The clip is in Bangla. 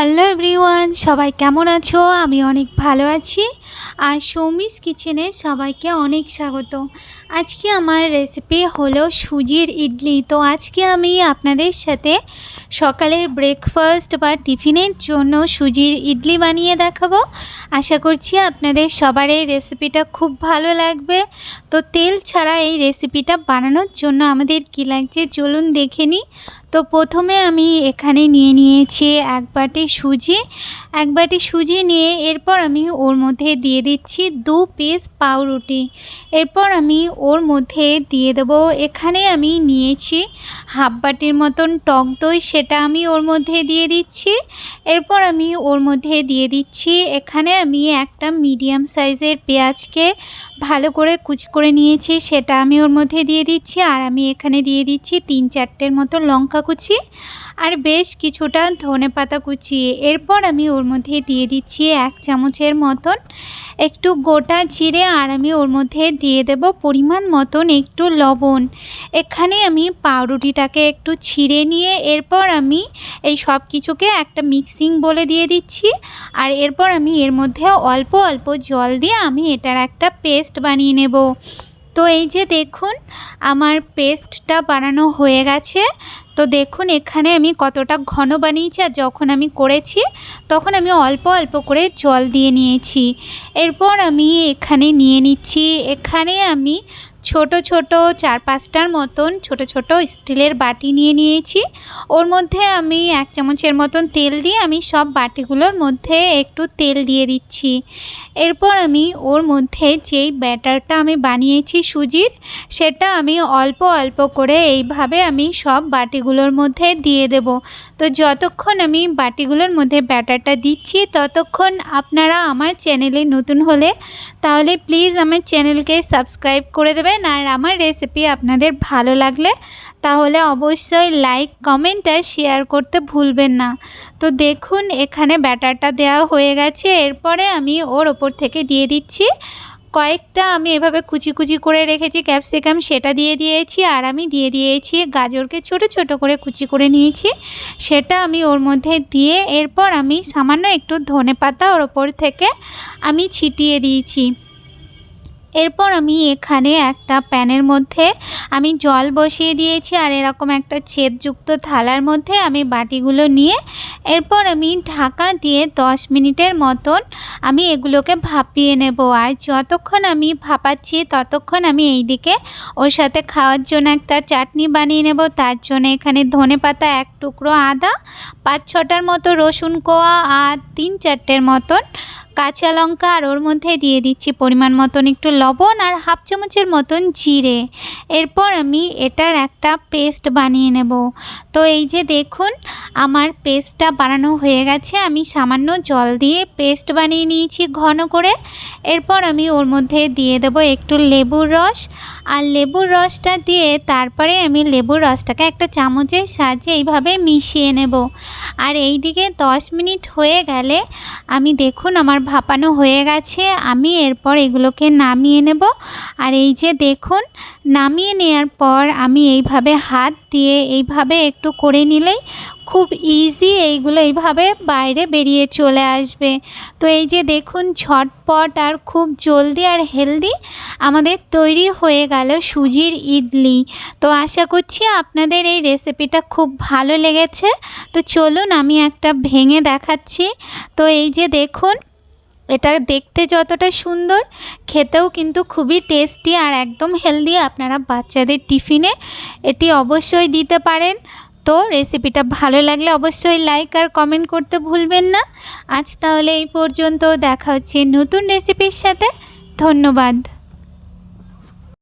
হ্যালো এভরিওয়ান, সবাই কেমন আছো? আমি অনেক ভালো আছি। আর সৌমিস কিচেনে সবাইকে অনেক স্বাগত। আজকে আমার রেসিপি হলো সুজির ইডলি। তো আজকে আমি আপনাদের সাথে সকালের ব্রেকফাস্ট বা টিফিনের জন্য সুজির ইডলি বানিয়ে দেখাবো। আশা করছি আপনাদের সবার এই রেসিপিটা খুব ভালো লাগবে। তো তেল ছাড়া এই রেসিপিটা বানানোর জন্য আমাদের কী লাগছে চলুন দেখে নিই। তো প্রথমে আমি এখানে নিয়ে নিয়েছি এক বাটি সুজি। এক বাটি সুজি নিয়ে এরপর আমি ওর মধ্যে দিয়ে দিচ্ছি দু পিস পাউরুটি। এরপর আমি ওর মধ্যে দিয়ে দেবো। এখানে আমি নিয়েছি হাফ বাটির মতন টক দই, সেটা আমি ওর মধ্যে দিয়ে দিচ্ছি। এরপর আমি ওর মধ্যে দিয়ে দিচ্ছি এখানে আমি একটা মিডিয়াম সাইজের পেঁয়াজকে ভালো করে কুচ করে নিয়েছি, সেটা আমি ওর মধ্যে দিয়ে দিচ্ছি। আর আমি এখানে দিয়ে দিচ্ছি তিন চারটের মতো লঙ্কা কুচি আর বেশ কিছুটা ধনে পাতা কুচিয়ে এরপর আমি ওর মধ্যে দিয়ে দিচ্ছি এক চামচের মতন একটু গোটা জিরে, আর আমি ওর মধ্যে দিয়ে দেব পরিমাণ মতন একটু লবণ। এখানে আমি পাউরুটিটাকে একটু ছিঁড়ে নিয়ে এরপর আমি এই সব কিছুকে একটা মিক্সিং বলে দিয়ে দিচ্ছি। আর এরপর আমি এর মধ্যে অল্প অল্প জল দিয়ে আমি এটার একটা পেস্ট বানিয়ে নেব। তো এই যে দেখুন, আমার পেস্টটা বানানো হয়ে গেছে। তো দেখুন, এখানে আমি কতটা ঘন বানিয়েছি আর যখন আমি করেছি, তখন আমি অল্প অল্প করে জল দিয়ে নিয়েছি। এরপর আমি এখানে নিয়ে নিচ্ছি, এখানে আমি ছোট ছোট চার পাঁচটার মতন ছোট ছোট স্টিলের বাটি নিয়ে নিয়েছি। ওর মধ্যে আমি এক চামচের মতন তেল দিয়ে আমি সব বাটিগুলোর মধ্যে একটু তেল দিয়ে দিচ্ছি। এরপর আমি ওর মধ্যে যেই ব্যাটারটা আমি বানিয়েছি সুজির, সেটা আমি অল্প অল্প করে এইভাবে আমি সব বাটিগুলোর মধ্যে দিয়ে দেব। তো যতক্ষণ আমি বাটিগুলোর মধ্যে ব্যাটারটা দিচ্ছি, ততক্ষণ আপনারা আমার চ্যানেলে নতুন হলে তাহলে প্লিজ আমার চ্যানেলকে সাবস্ক্রাইব করে দেবেন। আর আমার রেসিপি আপনাদের ভালো লাগলে তাহলে অবশ্যই লাইক কমেন্ট আর শেয়ার করতে ভুলবেন না। তো দেখুন এখানে ব্যাটারটা দেওয়া হয়ে গেছে। এরপরে আমি ওর ওপর থেকে দিয়ে দিচ্ছি। কয়েকটা আমি এভাবে কুচি কুচি করে রেখেছি ক্যাপসিকাম সেটা দিয়ে দিয়েছি আর আমি দিয়ে দিয়েছি গাজরকে ছোট ছোট করে কুচি করে নিয়েছি। সেটা আমি ওর মধ্যে দিয়ে এরপর আমি সামান্য একটু ধনে পাতা ওর ওপর থেকে আমি ছিটিয়ে দিয়েছি। এরপর আমি এখানে একটা প্যানের মধ্যে আমি জল বসিয়ে দিয়েছি আর এরকম একটা ছেদযুক্ত থালার মধ্যে আমি বাটিগুলো নিয়ে এরপর আমি ঢাকা দিয়ে দশ মিনিটের মতন আমি এগুলোকে ভাপিয়ে নেব। আর যতক্ষণ আমি ভাপাচ্ছি ততক্ষণ আমি এই দিকে ওর সাথে খাওয়ার জন্য একটা চাটনি বানিয়ে নেব। তার জন্য এখানে ধনে পাতা এক টুকরো, আদা, পাঁচ ছটার মতো রসুন কোয়া আর তিন চারটের মতন কাঁচা লঙ্কা আর ওর মধ্যে দিয়ে দিচ্ছি পরিমাণ মতন একটু লবণ আর হাফ চামচের মতন জিরে। এরপর আমি এটার একটা পেস্ট বানিয়ে নেব। তো এই যে দেখুন, আমার পেস্টটা বানানো হয়ে গেছে। আমি সামান্য জল দিয়ে পেস্ট বানিয়ে নিয়েছি ঘন করে। এরপর আমি ওর মধ্যে দিয়ে দেব একটু লেবুর রস। আর লেবুর রসটা দিয়ে তারপরে আমি লেবুর রসটাকে একটা চামচের সাহায্যে এইভাবে মিশিয়ে নেব। আর এই দিকে দশ মিনিট হয়ে গেলে আমি দেখুন, আমার ভাপানো হয়ে গেছে। আমি এরপর এগুলোকে নামিয়ে নেব। আর এই যে দেখুন, নামিয়ে নেওয়ার পর আমি এইভাবে হাত দিয়ে এইভাবে একটু করে নিলেই খুব ইজি এইগুলো এইভাবে বাইরে বেরিয়ে চলে আসবে। তো এই যে দেখুন, ঝটপট আর খুব জলদি আর হেলদি আমাদের তৈরি হয়ে গেল সুজির ইডলি। তো আশা করছি আপনাদের এই রেসিপিটা খুব ভালো লেগেছে। তো চলুন আমি একটা ভেঙে দেখাচ্ছি। তো এই যে দেখুন এটা দেখতে যতটা সুন্দর, খেতেও কিন্তু খুবই টেস্টি আর একদম হেলদি আপনারা বাচ্চাদের টিফিনে এটি অবশ্যই দিতে পারেন। তো রেসিপিটা ভালো লাগলে অবশ্যই লাইক আর কমেন্ট করতে ভুলবেন না। আজ তাহলে এই পর্যন্ত দেখা হচ্ছে নতুন রেসিপির সাথে। ধন্যবাদ।